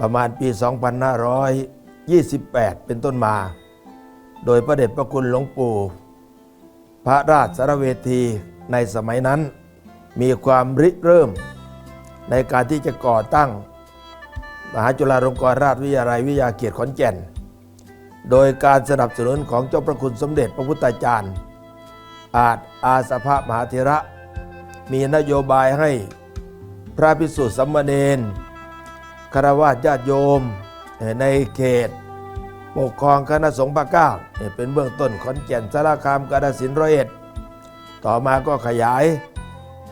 ประมาณปี 2528 เป็นต้นมา โดยพระเดชพระคุณหลวงปู่ พระราชสารเวทีในสมัยนั้น มีความริเริ่ม ในการที่จะก่อตั้ง มหาจุฬาลงกรณราชวิทยาลัยวิทยาเขตขอนแก่น โดยการสนับสนุนของเจ้าพระคุณสมเด็จพระพุทธาจารย์ อาจอาสภะมหาเถระ มีนโยบายให้พระภิกษุสามเณร คารวะญาติโยมในเขต ปกครองคณะสงฆ์ภาคเก้าเป็นเบื้องต้นขอนแก่นสารคามกาฬสินธุ์ร้อยเอ็ดต่อมาก็ขยาย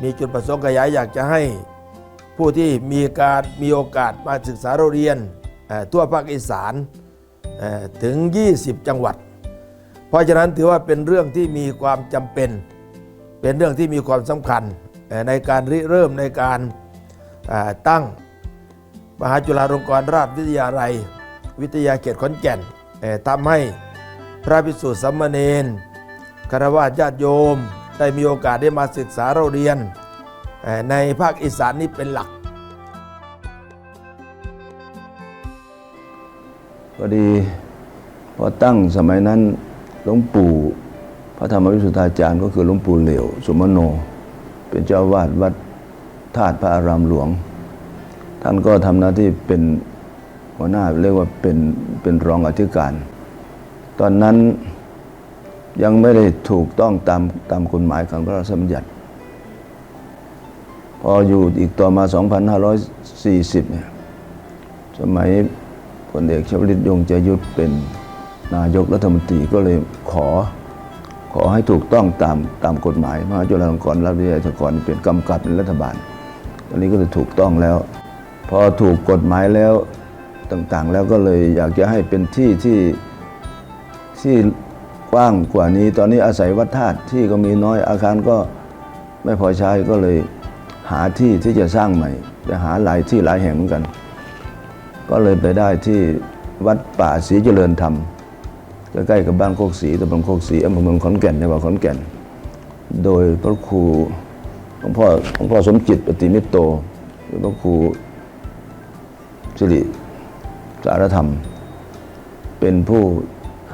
มีจุดประสงค์ขยายอยากจะให้ผู้ที่มีการมีโอกาสมาศึกษาเราเรียนทั่วภาคอีสานถึง 20 จังหวัด เพราะฉะนั้นถือว่าเป็นเรื่องที่มีความจำเป็น เป็นเรื่องที่มีความสำคัญในการริเริ่มในการตั้ง มหาจุฬาลงกรณราชวิทยาลัย วิทยาเขตขอนแก่นทำให้พระภิกษุสามเณรคารวะญาติโยม ได้มีโอกาสได้มาศึกษาเราเรียน ในภาคอีสานนี้เป็นหลักพอดีพอตั้งสมัยนั้นหลวงปู่พระธรรมวิสุทธาจารย์ก็คือหลวงปู่เหลว สุมโน เป็นเจ้าวาดวัดธาตุพระอารามหลวง ท่านก็ทำหน้าที่เป็นหัวหน้าเรียกว่าเป็นเป็นรองอธิการ ตอนนั้นยังไม่ได้ถูกต้องตามตามกฎหมายของพระราชบัญญัติ พออยู่อีกต่อมา 2540 เนี่ย สมัยพลเอกชวลิตยงใจยุทธเป็นนายกรัฐมนตรีก็เลยขอขอให้ถูกต้องตามตามกฎหมายมหาจุฬาลงกรณราชวิทยาลัยกรเป็นกำกับเป็นรัฐบาล ตอนนี้ก็เลยถูกต้องแล้ว พอถูกกฎหมายแล้วต่างๆ แล้วก็เลยอยากจะให้เป็นที่ที่ที่กว้างกว่านี้ ตอนนี้อาศัยวัดธาตุที่ก็มีน้อยอาคารก็ไม่พอใช้ก็เลยหาที่ที่จะสร้างใหม่ จะหาหลายที่หลายแห่งเหมือนกัน ก็เลยไปได้ที่วัดป่าศรีเจริญธรรมใกล้ๆกับบ้านโคกศรีตำบลโคกศรีอำเภอเมืองขอนแก่นจังหวัดขอนแก่น โดยพระครูหลวงพ่อหลวงพ่อสมจิตปฏิมิตโตหรือพระครู สิริสารธรรม เป็นผู้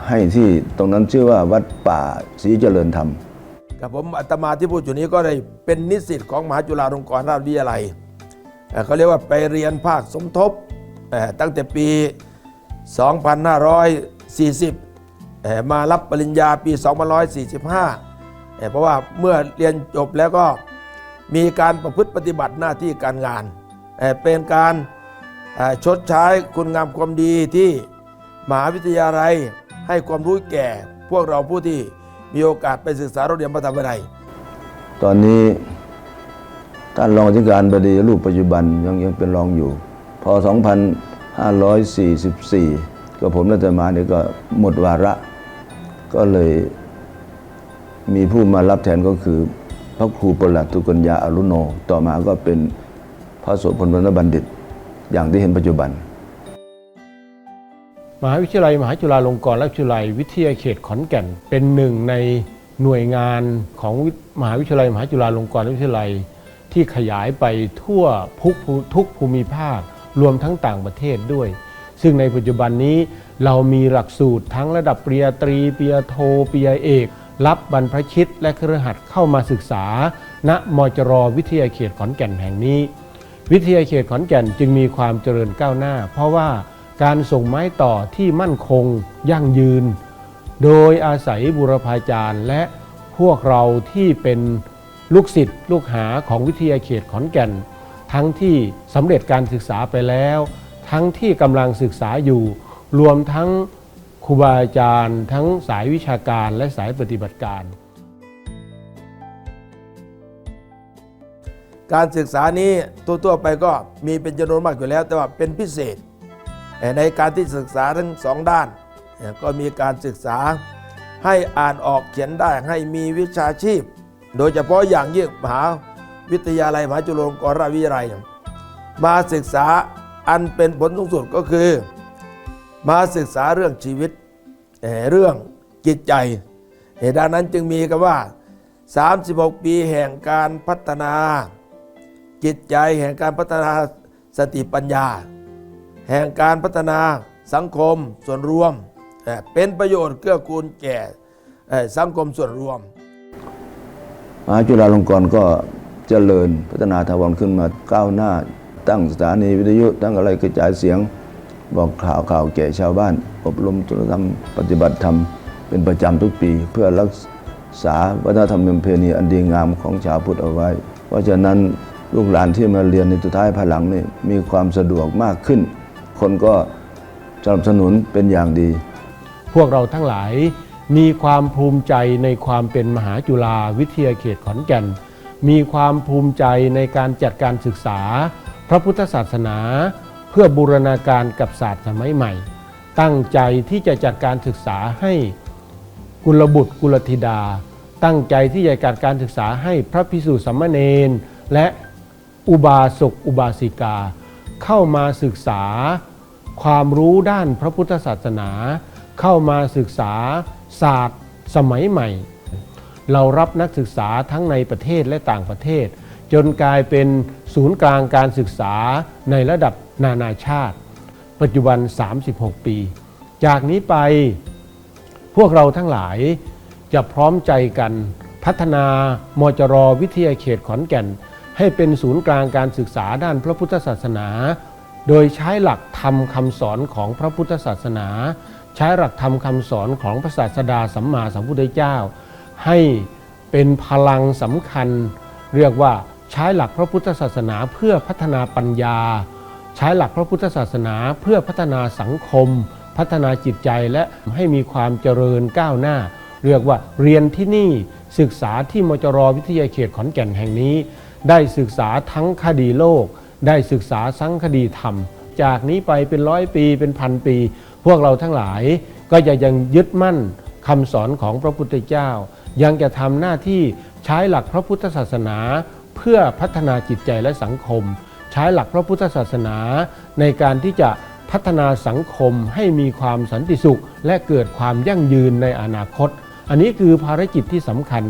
ให้ที่ตรงนั้นชื่อว่าวัดป่าศรีเจริญธรรมกับผมอาตมาที่พูดอยู่นี้ก็ได้เป็นนิสิตของมหาจุฬาลงกรณราชวิทยาลัยเอ่เขาเรียกว่าไปเรียนภาคสมทบตั้งแต่ปี 2540เอ่อมารับปริญญาปี 2545เอ่อเพราะว่าเมื่อเรียนจบแล้วก็มีการประพฤติปฏิบัติหน้าที่การงาน เป็นการ ชดใช้คุณงามความดีที่มหาวิทยาลัยให้ความรู้แก่ พวกเราผู้ที่มีโอกาสไปศึกษาเราเรียนพระธรรมวินัยตอนนี้ท่านรองอธิการบดีรูปปัจจุบันยังยังเป็นรองอยู่ พอ 2544 ก็ผมรัตมาเนี่ยก็หมดวาระ ก็เลยมีผู้มารับแทนก็คือ พระครูประหลัดทุกัญญาอรุโน ต่อมาก็เป็นพระโสพลวรรณบัณฑิต อย่างที่เห็นปัจจุบัน มหาวิทยาลัยมหาจุฬาลงกรณราชวิทยาลัยวิทยาเขตขอนแก่น เป็นหนึ่งในหน่วยงานของมหาวิทยาลัยมหาจุฬาลงกรณราชวิทยาลัย ที่ขยายไปทั่วทุกภูทุกภูมิภาครวมทั้งต่างประเทศด้วย ซึ่งในปัจจุบันนี้เรามีหลักสูตรทั้งระดับปริญญาตรีปริญญาโทปริญญาเอก รับบรรพชิตและเครือขัดเข้ามาศึกษา ณมจรวิทยาเขตขอนแก่นแห่งนี้ วิทยาเขตขอนแก่นจึงมีความเจริญก้าวหน้า เพราะว่าการส่งไม้ต่อที่มั่นคงยั่งยืน โดยอาศัยบุรพาจารย์ และพวกเราที่เป็นลูกศิษย์ลูกหาของวิทยาเขตขอนแก่น ทั้งที่สำเร็จการศึกษาไปแล้ว ทั้งที่กำลังศึกษาอยู่ รวมทั้งครูบาอาจารย์ ทั้งสายวิชาการและสายปฏิบัติการ การศึกษานี้ทั่วๆไปก็มีเป็นจำนวนมากอยู่แล้ว แต่ว่าเป็นพิเศษ ในการที่ศึกษาทั้งสองด้าน ก็มีการศึกษาให้อ่านออกเขียนได้ให้มีวิชาชีพ โดยเฉพาะอย่างยิ่งมหาวิทยาลัยมหาจุฬาลงกรณราชวิทยาลัย มาศึกษาอันเป็นผลสูงสุดก็คือ มาศึกษาเรื่องชีวิตเอ่อเรื่องจิตใจเหตุดังนั้นจึงมีคำว่า 36 ปีแห่งการพัฒนา จิตใจแห่งการพัฒนาสติปัญญา แห่งการพัฒนาสังคมส่วนรวม เป็นประโยชน์เกื้อกูลแก่สังคมส่วนรวมมหาจุฬาลงกรณ์ก็เจริญพัฒนาทวารขึ้นมาก้าวหน้า ตั้งสถานีวิทยุตั้งอะไรกระจายเสียง บอกข่าวข่าวแก่ชาวบ้าน อบรมธุรธรรมปฏิบัติธรรมเป็นประจำทุกปี เพื่อรักษาวัฒนธรรมประเพณีอันดีงามของชาวพุทธเอาไว้ เพราะฉะนั้น ลูกหลานที่มาเรียนในสุดท้ายภายหลังนี่มีความสะดวกมากขึ้น คนก็สนับสนุนเป็นอย่างดี พวกเราทั้งหลายมีความภูมิใจในความเป็นมหาจุฬาวิทยาเขตขอนแก่น มีความภูมิใจในการจัดการศึกษา พระพุทธศาสนา เพื่อบูรณาการกับศาสตร์สมัยใหม่ ตั้งใจที่จะจัดการศึกษาให้กุลบุตรกุลธิดา ตั้งใจที่จะจัดการศึกษาให้พระพิสุสัมมเนนและ อุบาสกอุบาสิกา เข้ามาศึกษาความรู้ด้านพระพุทธศาสนา เข้ามาศึกษาศาสตร์สมัยใหม่ เรารับนักศึกษาทั้งในประเทศและต่างประเทศ จนกลายเป็นศูนย์กลางการศึกษาในระดับนานาชาติ ปัจจุบัน 36 ปี จากนี้ไปพวกเราทั้งหลายจะพร้อมใจกันพัฒนามจรวิทยาเขตขอนแก่น ให้เป็นศูนย์กลางการศึกษาด้านพระพุทธศาสนา โดยใช้หลักธรรมคำสอนของพระพุทธศาสนา ใช้หลักธรรมคำสอนของพระศาสดาสัมมาสัมพุทธเจ้า ให้เป็นพลังสำคัญ เรียกว่าใช้หลักพระพุทธศาสนาเพื่อพัฒนาปัญญา ใช้หลักพระพุทธศาสนาเพื่อพัฒนาสังคม พัฒนาจิตใจและให้มีความเจริญก้าวหน้า เรียกว่าเรียนที่นี่ศึกษาที่มจรวิทยาเขตขอนแก่นแห่งนี้ ได้ศึกษาทั้งคดีโลก ได้ศึกษาทั้งคดีธรรม จากนี้ไปเป็นร้อยปีเป็นพันปี พวกเราทั้งหลายก็จะยังยึดมั่นคำสอนของพระพุทธเจ้า ยังจะทำหน้าที่ใช้หลักพระพุทธศาสนาเพื่อพัฒนาจิตใจและสังคม ใช้หลักพระพุทธศาสนา ในการที่จะพัฒนาสังคมให้มีความสันติสุข และเกิดความยั่งยืนในอนาคต อันนี้คือภารกิจที่สำคัญ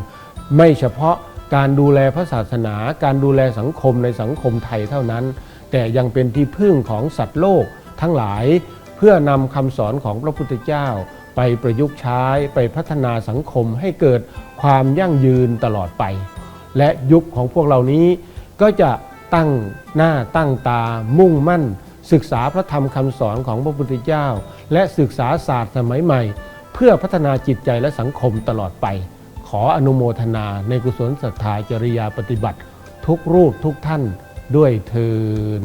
ไม่เฉพาะ การดูแลพระศาสนา การดูแลสังคมในสังคมไทยเท่านั้น แต่ยังเป็นที่พึ่งของสัตว์โลกทั้งหลาย เพื่อนำคำสอนของพระพุทธเจ้า ไปประยุกต์ใช้ไปพัฒนาสังคมให้เกิดความยั่งยืนตลอดไป และยุคของพวกเรานี้ก็จะตั้งหน้าตั้งตามุ่งมั่น ศึกษาพระธรรมคำสอนของพระพุทธเจ้า และศึกษาศาสตร์สมัยใหม่ เพื่อพัฒนาจิตใจและสังคมตลอดไป ขออนุโมทนาในกุศลศรัทธาจริยาปฏิบัติ ทุกรูปทุกท่านด้วยเทิน